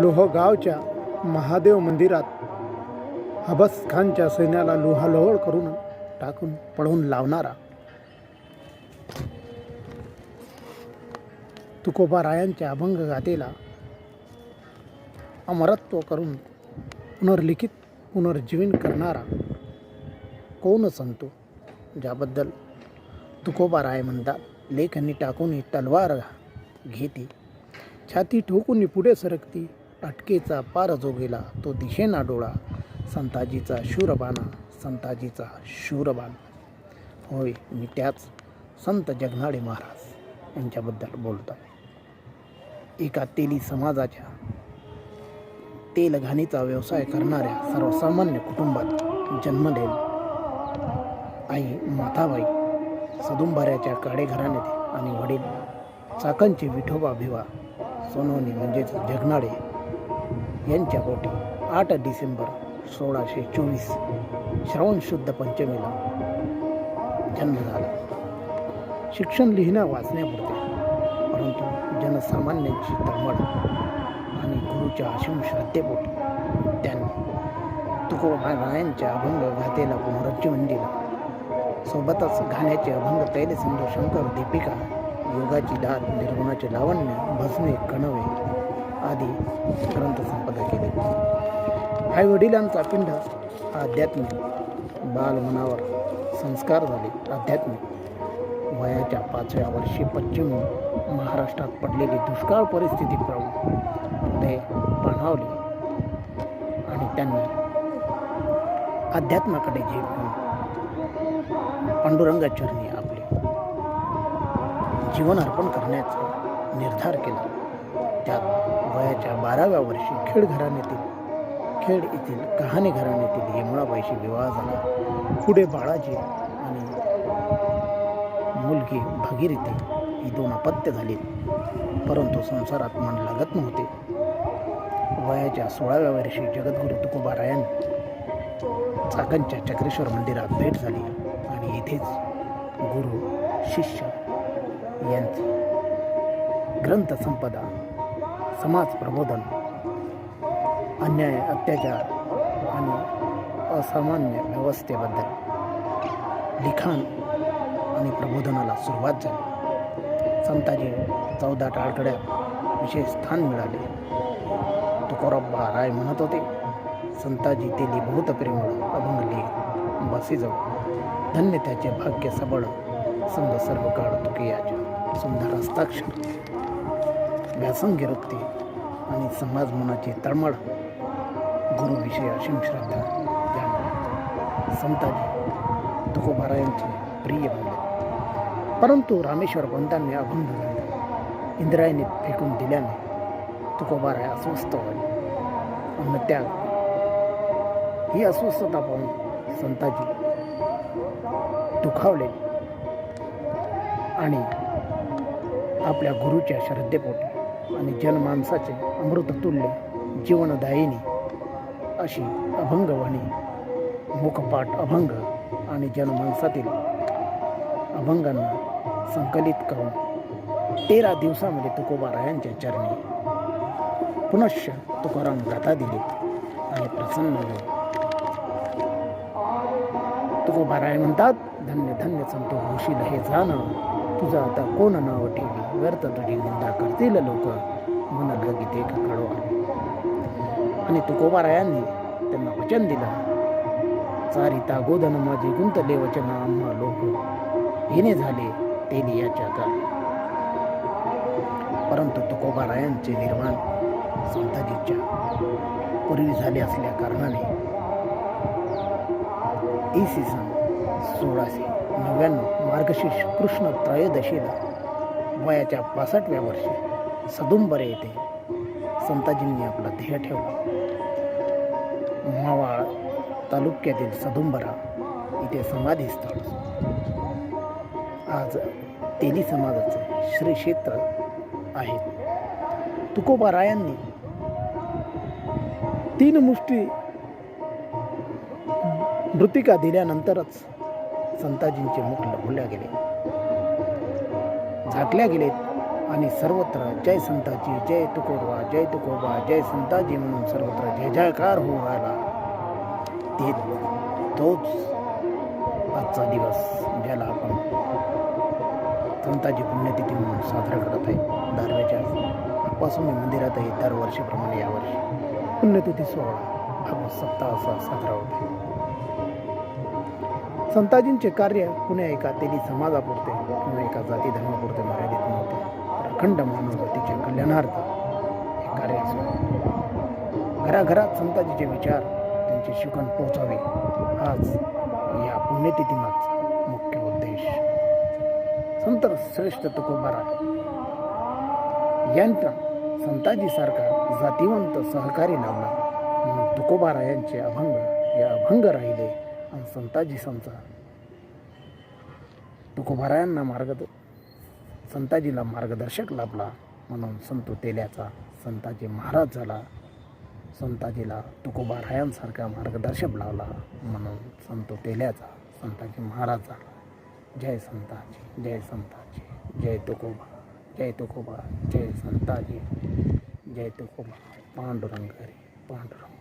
लोहगावच्या महादेव मंदिरात हबस खानच्या सैन्याला लोहालोहळ करून टाकून पळवून लावणारा तुकोबा रायांच्या अभंग गाथेला अमरत्व करून पुनर्लिखित पुनर्जीवन करणारा कोण संतो? ज्याबद्दल तुकोबा राय म्हणतात लेखनी टाकून तलवार घेते. छाती ठोकून पुढे सरकती. अटकेचा पार जो गेला तो दिशेना डोळा. संताजीचा शूरबाणा संताजीचा शूरबाणा. होय मी त्याच संत जगनाडे महाराज यांच्याबद्दल बोलतो एका तेली समाजाच्या तेलघाणीचा व्यवसाय करणाऱ्या सर्वसामान्य कुटुंबात जन्मलेली आई माथाबाई सदुंबाऱ्याच्या काडे घराण्यात आणि वडील चाकणचे विठोबा भिवा सोनवणी म्हणजेच जगनाडे यांच्या पोटी आठ डिसेंबर सोळाशे चोवीस श्रावण शुद्ध पंचमीला जन्म झाला. शिक्षण लिहिण्या वाचण्यापुरते परंतु जनसामान्यांची तळमळ आणि गुरुच्या असीम श्रद्धेपोटी त्यांनी तुकोबारायांच्या अभंग गातेला पुनरुज्जीवन दिला सोबतच गाण्याचे अभंग तैलसिंधू शंकर दीपिका योगाची डाल निर्गुणाचे लावण्य भजने कणवे आदी ग्रंथसंपदा केले. आई वडिलांचा पिंड आध्यात्मिक बालमनावर संस्कार झाले. आध्यात्मिक वयाच्या पाचव्या वर्षी पश्चिम महाराष्ट्रात पडलेली दुष्काळ परिस्थिती पाहून हृदय पाणावले आणि त्यांनी अध्यात्माकडे जे पांडुरंगाचरणी जीवन अर्पण करण्याचा निर्धार केला. त्यात वयाच्या बाराव्या वर्षी खेड घराण्यातील खेड येथील कहाणी घराण्यातील यमुनाबाईशी विवाह झाला. पुढे बाळाजी आणि मुलगी भगीरथी ही दोन अपत्य झाली परंतु संसारात मन लागत नव्हते. वयाच्या सोळाव्या वर्षी जगद्गुरू तुकोबारायण चाकणच्या चक्रेश्वर मंदिरात भेट झाली आणि येथेच गुरु शिष्य यांचे. ग्रंथसंपदा समाज प्रबोधन अन्याय अत्याचार आणि असामान्य व्यवस्थेबद्दल लिखाण आणि प्रबोधनाला सुरुवात झाली. संताजी चौदा टाळकड्या विशेष स्थान मिळाले. तुकोरब्बा राय म्हणत होते संताजी तेली बहुत प्रेमळ अभंग लिहित बसी जाऊ धन्य त्याचे भाग्य सबळ संघ सर्व काळ तुकियाच्या सुंदर हस्ताक्षर व्यासंगी वृत्ती आणि समाज मनाची तळमळ गुरुविषयी असीम श्रद्धा ज्यामुळे संताजी तुकोबारा यांचे प्रिय बनले. परंतु रामेश्वर पंतांनी अभंग झाले. इंद्रायणीत फेकून दिल्याने तुकोबाराय अस्वस्थ होईल अन्न त्याग. ही अस्वस्थता पाहून संताजी दुखावले. आणि आपल्या गुरुच्या श्रद्धेपोटी आणि जनमानसाचे अमृततुल्य जीवनदायिनी अशी अभंगवाणी मुखपाठ अभंग आणि जनमानसातील अभंगांना संकलित करून तेरा दिवसामध्ये तुकोबा रायांच्या चरणी पुनश्च तुकाराम गाथा दिली आणि प्रसन्न झाले. तुकोबा राय म्हणतात धन्य धन्य संतो होशील हे जाणं तुझं आता कोण नाव ठेवी? व्यर्थ तुझी निंदा करतील लोक. मन गीते कळवा. आणि तुकोबारायांनी त्यांना वचन दिलं. चारिता गोधन माझे गुंतले वचन आम्हा लोक. येणे झाले ते याच्या का परंतु तुकोबारायांचे निर्माण संताजीच्या पूर्वी झाले असल्या कारणाने इसवी सन सोळाशे नव्याण्णव मार्गशीर्ष कृष्ण त्रयोदशीला वयाच्या पासष्टव्या वर्षी सदुंबरे येथे संताजींनी आपला ध्येय ठेवला. मावाळ तालुक्यातील सदुंबरा इथे समाधीस्थळ आज तेली समाजाचे श्री क्षेत्र आहे. तुकोबा रायांनी तीन मुष्टी मृतिका दिल्यानंतरच संताजींचे मुख लपवल्या गेले. झाकल्या गेलेत आणि सर्वत्र जय संताजी जय तुकोबा जय तुकोबा जय संताजी म्हणून सर्वत्र जय जयकार होऊ राहिला. ते तोच आजचा दिवस ज्याला आपण संताजी पुण्यतिथी म्हणून साजरा करत आहे. दारव्याच्या पासून मी मंदिरातही दरवर्षीप्रमाणे यावर्षी पुण्यतिथी सोहळा हा सप्ताह असा साजरा होते संताजींचे कार्य कुण्या एका तेली समाजापुरते. किंवा एका जाती धर्मापुरते मर्यादित नव्हते तर अखंड मानव कल्याणार्थ हे कार्य असो घराघरात संताजीचे विचार त्यांचे शिकवण पोहोचावे हाच या पुण्यतिथीमागचा मुख्य उद्देश. संत श्रेष्ठ तुकोबारा यांचा संताजीसारखा जातीवंत सहकारी लावला. म्हणून तुकोबारा यांचे अभंग या अभंग राहिले. संताजी संत. तुकोबारायांना मार्ग संताजीला मार्गदर्शक लाभला म्हणून संत तेल्याचा संताजी महाराज झाला. संताजीला तुकोबारायांसारखा मार्गदर्शक लावला म्हणून संत तेल्याचा संताजी महाराज झाला. जय संताजी जय संताजी जय तुकोबा जय तुकोबा जय संताजी जय तुकोबा. पांडुरंग हरी पांडुरंग